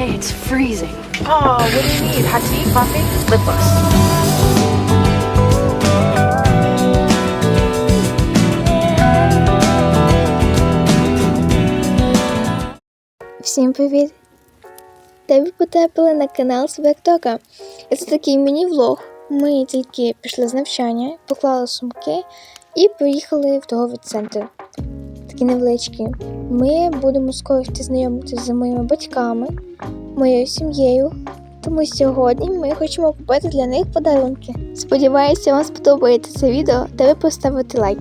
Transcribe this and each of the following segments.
Hey, it's freezing. Oh, what do you need? Hot tea, coffee, lip gloss. Всім привіт! Тебе потрапили на канал Свертока. І це такий міні-влог. Ми тільки пішли з навчання, поклали сумки і поїхали в торговий центр. Такі невеличкі. Ми будемо йти знайомитися з моїми батьками, моєю сім'єю. Тому сьогодні ми хочемо купити для них подарунки. Сподіваюся, вам сподобається це відео та ви поставите лайк.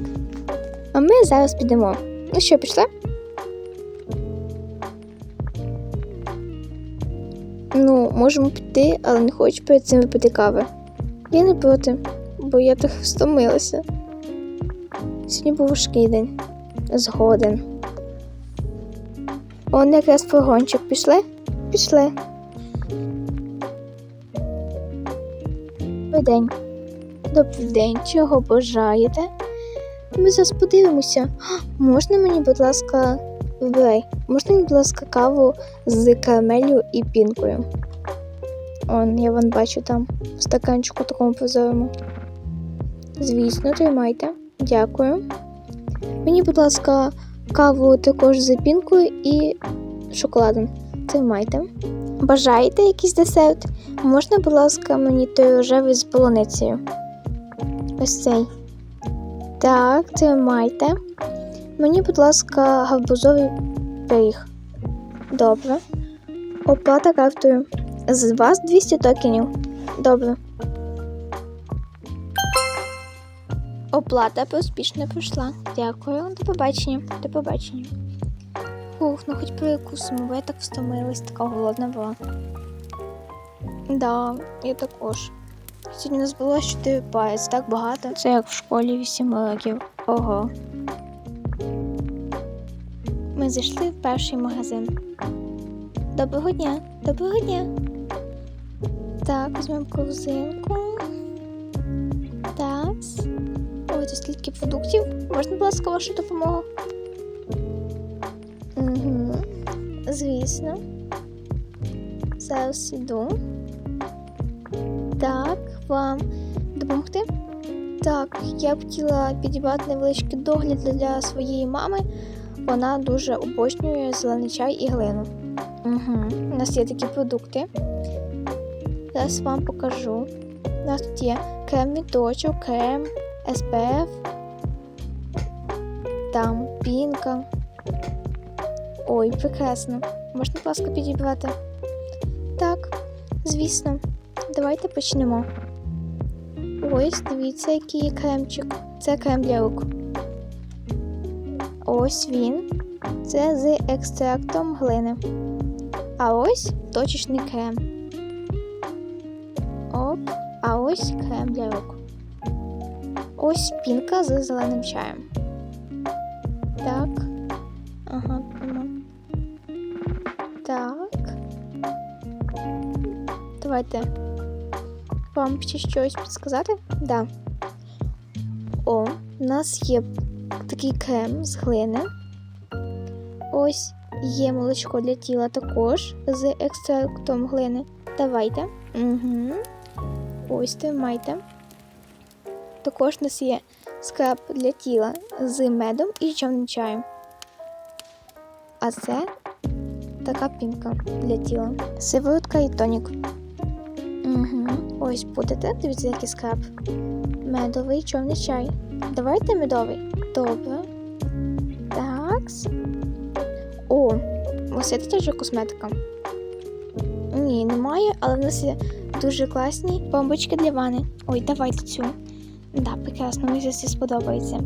А ми зараз підемо. Ну що, пішли? Ну, можемо піти, але не хочу перед цим випити кави. Я не проти, бо я так стомилася. Сьогодні був важкий день. Згоден. Он якраз фургончик. Пішли? Пішли. Добрий день. Добрий день. Чого бажаєте? Ми зараз подивимося. Можна мені, будь ласка, вибирай. Можна мені, будь ласка, каву з карамелью і пінкою. Он, я вон бачу там в стаканчику такому прозорому. Звісно, тримайте. Дякую. Мені, будь ласка, каву також з пінкою і шоколадом. Тримайте. Бажаєте якийсь десерт? Можна, будь ласка, мені той рожевий з полуницею? Ось цей. Так, тримайте. Мені, будь ласка, гарбузовий пиріг. Добре. Оплата картою. З вас 200 токенів. Добре. Оплата успішно пройшла. Дякую. До побачення. До побачення. Ух, ну хоч перекусимо, бо я так встомилась, така голодна була. Да, я також. Сьогодні у нас було 4 пари, це так багато. Це як в школі 8 років. Ого. Ми зайшли в перший магазин. Доброго дня, доброго дня. Так, візьмемо корзинку. Ой, продуктів. Можна, будь ласка, вашу допомогу? Угу. Звісно. Зараз іду. Так, вам допомогти? Так, я б хотіла підібрати невеличкий догляд для своєї мами. Вона дуже обожнює зелений чай і глину. Угу. У нас є такі продукти. Зараз вам покажу. У нас тут є крем від точок, крем, SPF, там пінка. Ой, прекрасно. Можна, будь ласка, підібрати? Так, звісно. Давайте почнемо. Ось, дивіться, який кремчик. Це крем для рук. Ось він. Це з екстрактом глини. А ось точечний крем. Оп, а ось крем для рук. Ось пінка з зеленим чаєм. Так. Ага, прямо. Так. Давайте. Вам ще щось підсказати? Да. О, у нас є такий крем з глини. Ось є молочко для тіла також з екстрактом глини. Давайте. Угу. Ось тримайте. Також у нас є скраб для тіла з медом і чорним чаєм. А це така пінка для тіла. Сиворотка і тонік. Угу. Ось будете, дивіться, який скраб. Медовий чорний чай. Давайте медовий. Добре. Такс. О, ось це теж косметика. Ні, немає, але в нас є дуже класні бомбочки для вани. Ой, давайте цю. Да, прекрасно, мені це сподобається.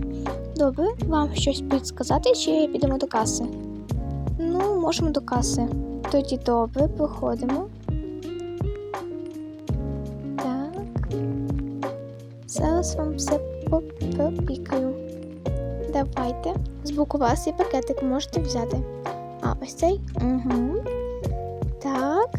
Добре, вам щось підсказати, чи підемо до каси? Ну, можемо до каси. Тоді добре, проходимо. Так. Зараз вам все попікаю. Давайте. З боку вас є пакетик, можете взяти. А, ось цей? Угу. Так.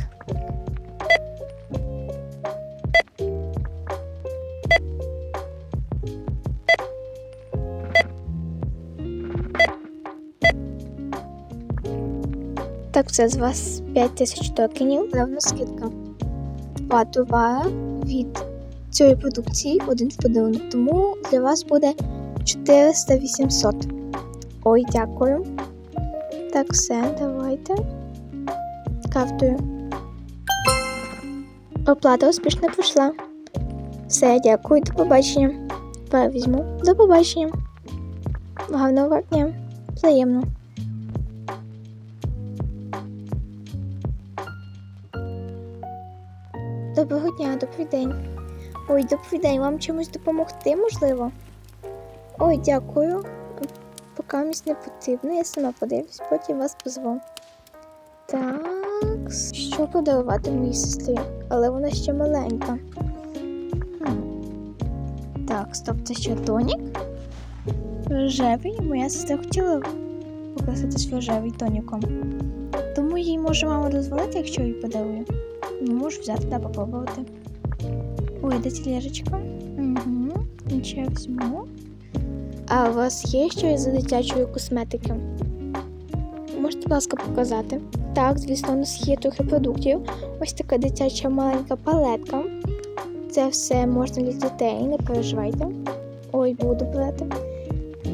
Так, це з вас 5 тисяч токенів. Певна скидка. Товари від цієї продукції один в подарунок. Тому для вас буде 400-800. Ой, дякую. Так, все, давайте. Картою. Оплата успішно пройшла. Все, дякую, до побачення. Тепер візьму. До побачення. Гарного дня. Взаємно. Доброго дня, добрий день. Ой, добрий день, вам чимось допомогти, можливо? Ой, дякую. Поки місць не потрібно, я сама подивлюсь, потім вас позву. Так, що подарувати моїй сестрі? Але вона ще маленька. Хм. Так, стоп, це що тонік? Рожевий. Моя сестра хотіла покраситись рожевий тоніком. Тому їй може мама дозволити, якщо їй подарую. Можу взяти та попробувати. Ой, де тележечка? Угу. Нічого візьму. А у вас є щось за дитячої косметики? Можете, будь ласка, показати? Так, звісно, у нас є трохи продуктів. Ось така дитяча маленька палетка. Це все можна для дітей, не переживайте. Ой, буду брати.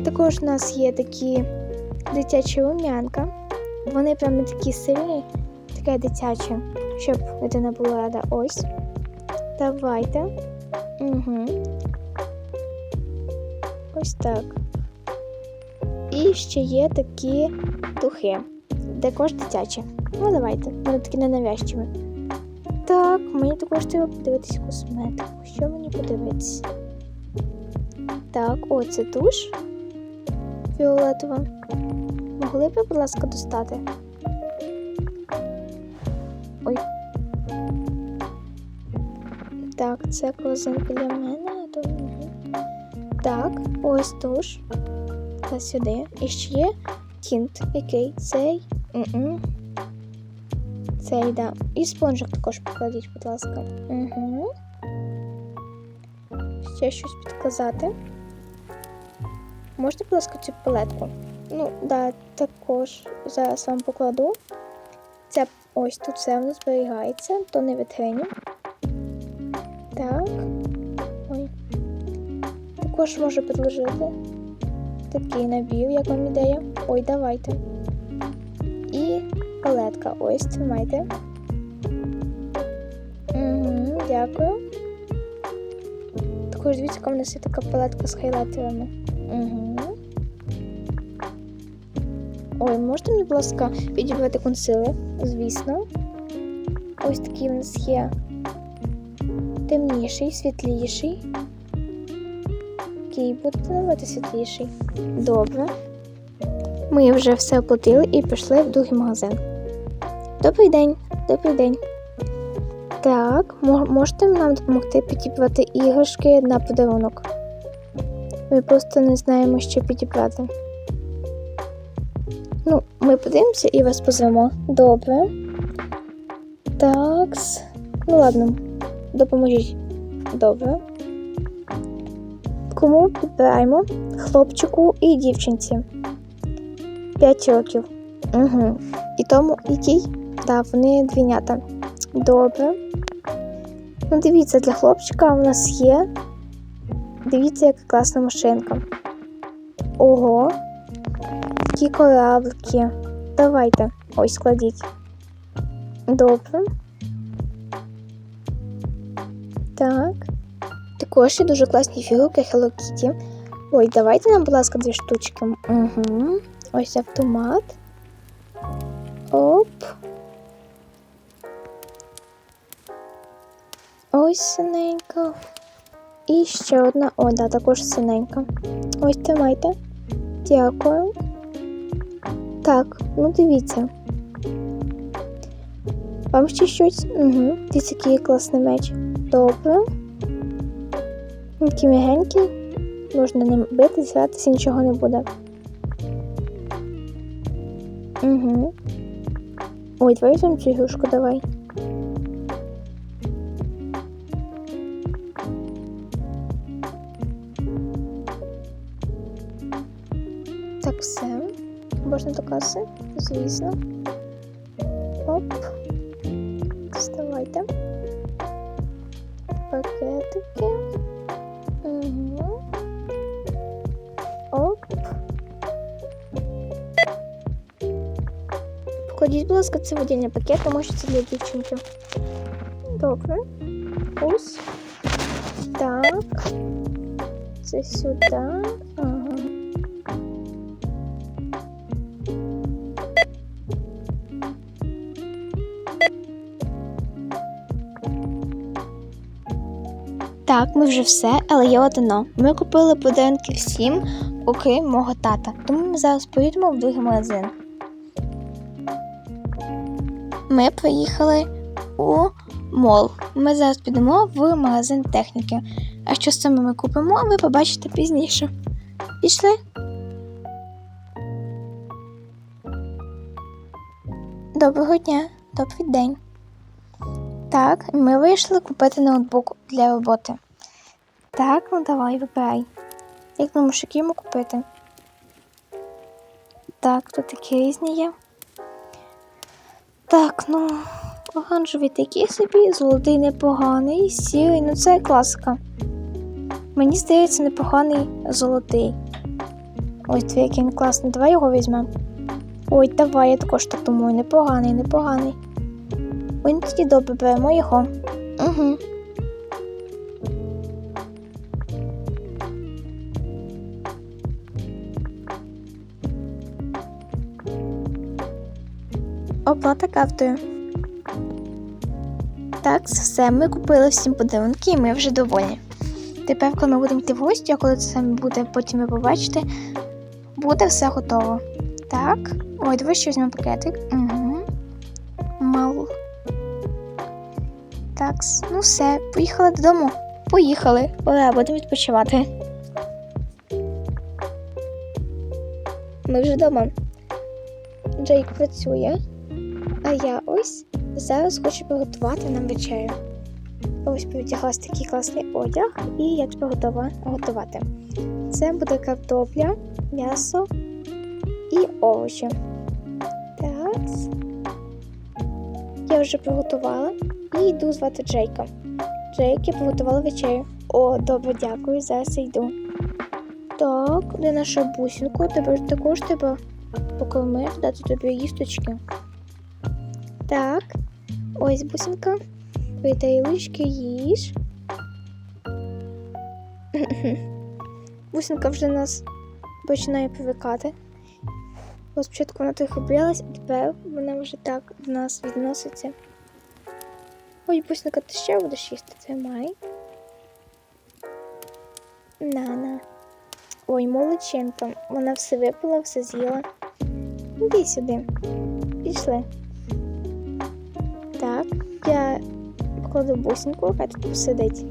Також у нас є такі дитячі рум'янка. Вони прямо такі сильні, таке дитяче, щоб дитина була рада. Ось. Давайте. Угу. Ось так. І ще є такі духи. Також дитячі. Ну, давайте. Вони такі ненавязчиві. Так, мені також треба подивитись косметику. Що мені подивитись? Так, о, це туш фіолетова. Могли б, будь ласка, достати? Ой. Так, це клозинка для мене. а то. Так, ось туш. Та сюди. І ще є тінт. Який? Цей. М-м. Цей, да. І спонжик також покладіть, будь ласка. Угу. Ще щось підказати. Можете, будь ласка, цю палетку? Ну, да, також зараз вам покладу. Ось тут все воно зберігається, то не вітрині. Так. Ой. Також можу підложити такий набір, як вам ідея. Ой, давайте. І палетка. Ось, тримайте. Угу, дякую. Також дивіться, яка в нас є така палетка з хайлайтерами. Угу. Ой, можете мені, будь ласка, підібрати консилер? Звісно. Ось такий в нас є темніший, світліший. Який будете наливати світліший. Добре. Ми вже все оплатили і пішли в другий магазин. Добрий день, добрий день. Так, можете нам допомогти підібрати іграшки на подарунок? Ми просто не знаємо, що підібрати. Ми подивимося і вас позвемо. Добре. Такс. Ну ладно, допоможіть. Добре. Кому підбираємо? Хлопчику і дівчинці. 5 років. Угу. І тому який? Так, вони двійнята. Добре. Ну, дивіться, для хлопчика у нас є. Дивіться, яка класна машинка. Ого. Такі кораблики. Давайте. Ось складіть. Добре. Так. Також є дуже класні фігурки Hello Kitty. Ой, давайте нам, будь ласка, дві штучки. Угу. Ось автомат. Оп. Ось синенька. І ще одна. О, да, також синенька. Ось тримайте. Дякую. Так, ну дивіться. Вам ще щось? Угу. Дивіться, який класний меч. Добре. Такий м'ягенький. Можна ним битись, гратися, нічого не буде. Угу. Ой, давай візьмемо цю ігрушку, давай. Так, все. Можна до каси? Звісно. Давайте. Пакетики. Угу. Оп. Покладіть, будь ласка, це в отдільний пакет, тому що це для дівчинки. Добре. Ось. Так. Це сюди. Так, ми вже все, але є одно. Ми купили подарунки всім, окрім мого тата. Тому ми зараз поїдемо в другий магазин. Ми приїхали у мол. Ми зараз підемо в магазин техніки. А що саме ми купимо, ви побачите пізніше. Пішли. Доброго дня, добрий день. Так, ми вийшли купити ноутбук для роботи. Так, ну давай, вибирай. Як думаєш, який йому купити? Так, тут такі різні є. Так, ну, оранжевий такий собі, золотий непоганий, сірий, ну це класика. Мені здається, непоганий золотий. Ось твій який він класний. Давай його візьмемо. Ой, давай, я також так думаю, непоганий, непоганий. Ой, ну тоді добре, беремо його. Угу. Оплата картою. Так, все, ми купили всім подарунки і ми вже доволі. Тепер, коли ми будемо йти в гості, а коли це саме буде, потім ви побачите, буде все готово. Так. Ой, давай ще візьмемо пакетик. Угу. Мал. Так, ну все, поїхали додому. Поїхали. Ура, будемо відпочивати. Ми вже вдома. Джейк працює, а я ось зараз хочу приготувати нам вечерю. Ось повдяглась такий класний одяг, і я тепер готова готувати. Це буде картопля, м'ясо і овочі. Так. Я вже приготувала і йду звати Джейка. Джейк, я приготувала вечерю. О, добре, дякую, зараз я йду. Так, де наша бусинку? Тебе також треба покормити, дати тобі їсточки. Так, ось бусинка. Лички, їж. Бусинка вже нас починає привикати. Бо спочатку вона трохи боялась, а тепер вона вже так до нас відноситься. Ой, бусинка, ти ще будеш їсти, тримай. На-на. Ой, молодчинка. Вона все випила, все з'їла. Іди сюди. Пішли. Так, я кладу бусинку, хай тут посидить.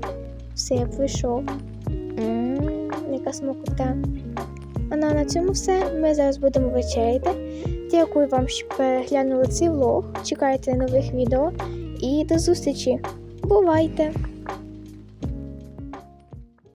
Все, я прийшов. Яка смокота. А на цьому все. Ми зараз будемо вечеряти. Дякую вам, що переглянули цей влог. Чекайте нових відео і до зустрічі. Бувайте!